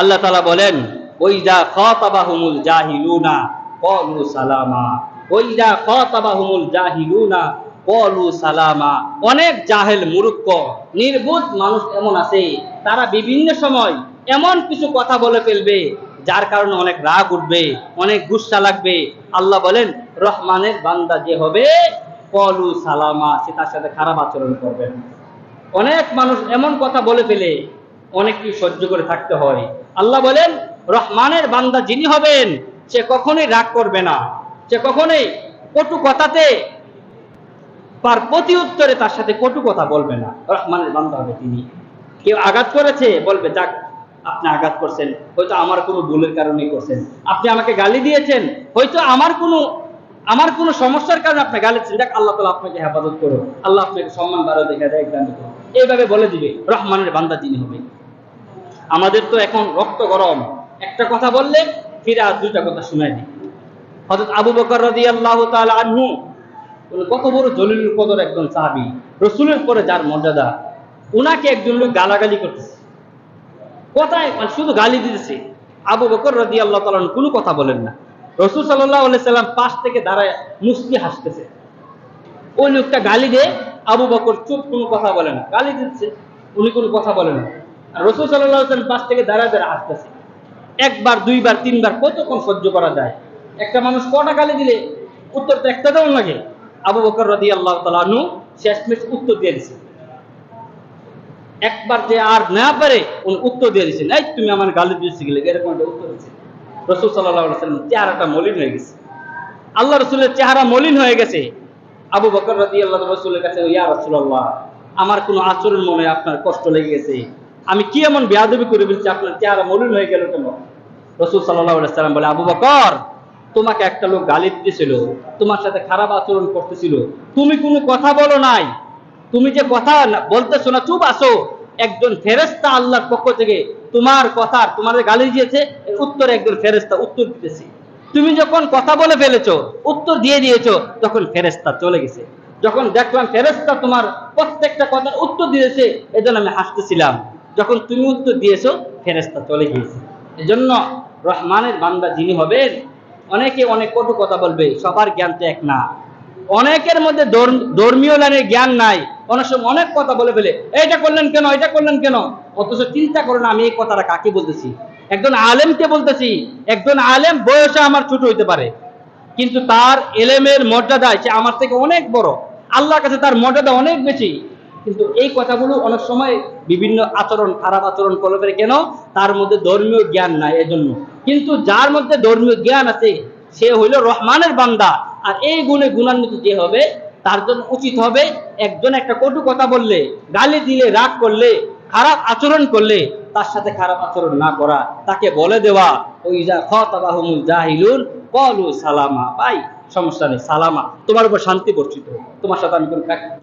আল্লাহ তালা বলেন ওইদা খাতাবাহুমুল জাহিলুনা কলু সালামা। ওইদা খাতাবাহুমুল জাহিলুনা কলু সালামা। অনেক জাহেল মুরুক্ষ নির্বোধ মানুষ এমন আছে, তারা বিভিন্ন সময় এমন কিছু কথা বলে ফেলবে, যার কারণে অনেক রাগ উঠবে, অনেক গুসা লাগবে। আল্লাহ বলেন, রহমানের বান্দা যে হবে কলু সালামা, সে তার সাথে খারাপ আচরণ করবেন অনেক মানুষ এমন কথা বলে ফেলে অনেক কি সহ্য করে থাকতে হয়। আল্লাহ বলেন, রহমানের বান্দা যিনি হবেন, সে কখনোই রাগ করবে না। সে কখনোই কটু কথাতে, তার প্রতি উত্তরে তার সাথে কটু কথা বলবে না। রহমানের বান্দা হবে তিনি। কেউ আঘাত করেছে, বলবে, যাক, আপনি আঘাত করছেন। হয়তো আমার কোনো ভুলের কারণেই করছেন। আপনি আমাকে গালি দিয়েছেন। হয়তো আমার কোনো আমার কোনো সমস্যার কারণে আপনি গালি দিচ্ছেন দেখ আল্লাহ তালা আপনাকে হেফাজত করো আল্লাহ আপনাকে সম্মান বাড়ো দেখা দেয় এইভাবে বলে দিবে, রহমানের বান্দা যিনি হবে। আমাদের তো এখন রক্ত গরম। একটা কথা বললে ফিরে আর দুইটা কথা শুনে দিই হযরত আবু বকর রাদিয়াল্লাহু তাআলা আনহু কত বড় জলিল কদর একজন সাহাবী। রসুলের পরে যার মর্যাদা, উনাকে একজন লোক গালাগালি করতেছে। কথায় মানে শুধু গালি দিতেছে। আবু বকর রাদিয়াল্লাহু তাআলা আনহু কোনো কথা বলেন না। রসুল আলাইহি সাল্লাম পাশ থেকে দাঁড়ায় মুস্কি হাসতেছে। ওই লোকটা গালি দিয়ে, আবু বকর চুপ কোনো কথা বলে না। গালি দিচ্ছে উনি কোনো কথা বলে না। রসুল পাশ থেকে দাঁড়ায় দাঁড়ায় হাসতেছে একবার, দুইবার, তিনবার কতক্ষণ সহ্য করা যায়? একটা মানুষ কটা গালি দিলে? উত্তর তো একটা লাগে। আবু বকর রদি আল্লাহ তালু শেষমেশ উত্তর দিয়ে দিছে। একবার যে আর না পারে, উনি উত্তর দিয়ে এই তুমি আমার গালি দিয়েছি গেলে এরকম একটা উত্তর দিচ্ছে রসুল সাল্লাহ চেহারাটা মলিন হয়ে গেছে। আল্লাহ রসুলের চেহারা মলিন হয়ে গেছে। আবু বকর রাজি আল্লাহ রসুলের কাছে, ইয়া আমার কোনো আচরণ মনে আপনার কষ্ট লেগে গেছে। আমি কি এমন বেয়াদবি করে বলছি আপনার চেহারা মলিন হয়ে গেল কেন? রসুল সাল্লাহ বলে, আবু বকর, তোমাকে একটা লোক গালি দিতেছিল, তোমার সাথে খারাপ আচরণ করতেছিল। তুমি কোনো কথা বলো নাই। তুমি যে কথা না- বলতেছো না, চুপ আসো একজন ফেরেস্তা আল্লাহর পক্ষ থেকে তোমার কথা, তোমার গালি দিয়েছে, উত্তরে একজন ফেরেস্তা উত্তর দিতেছে। তুমি যখন কথা বলে ফেলেছো, উত্তর দিয়ে দিয়েছ, তখন ফেরেস্তা চলে গেছে। যখন দেখলাম ফেরেস্তা তোমার প্রত্যেকটা কথার উত্তর দিয়েছে, এজন্য আমি হাসতেছিলাম। যখন তুমি উত্তর দিয়েছ ফেরেস্তা চলে গিয়েছে। এজন্য রহমানের বান্দা যিনি হবেন, অনেকে অনেক কটু কথা বলবে, সবার জ্ঞান তো এক না। অনেকের মধ্যে ধর্মীয় লাইনের জ্ঞান নাই। অনেক সময় অনেক কথা বলে ফেলে, এইটা করলেন কেন? এটা করলেন কেন? অথচ চিন্তা করেন আমি এই কথাটা কাকে বলতেছি? একজন আলেমকে বলতেছি, একজন আলেম বয়সে আমার ছোট হইতে পারে, কিন্তু তার এলেমের মর্যাদায় সে আমার থেকে অনেক বড়। আল্লাহর কাছে তার মর্যাদা অনেক বেশি। কিন্তু এই কথাগুলো অনেক সময় বিভিন্ন আচরণ, খারাপ আচরণ করে ফেলে কেন? তার মধ্যে ধর্মীয় জ্ঞান নাই এজন্য। কিন্তু যার মধ্যে ধর্মীয় জ্ঞান আছে, সে হইল রহমানের বান্দা। আর এই গুণে গুণান্বিত যে হবে, তার জন্য উচিত হবে একজন একটা কটু কথা বললে, গালি দিলে, রাগ করলে, খারাপ আচরণ করলে, তার সাথে খারাপ আচরণ না করা, তাকে বলে দেওয়া, ওই যা খাতাবাহুমুল জাহিলুন, কলু সালামা। ভাই, সমস্যা নেই, সালামা। তোমার উপর শান্তি বর্ষিত তোমার সাথে আমি কোনো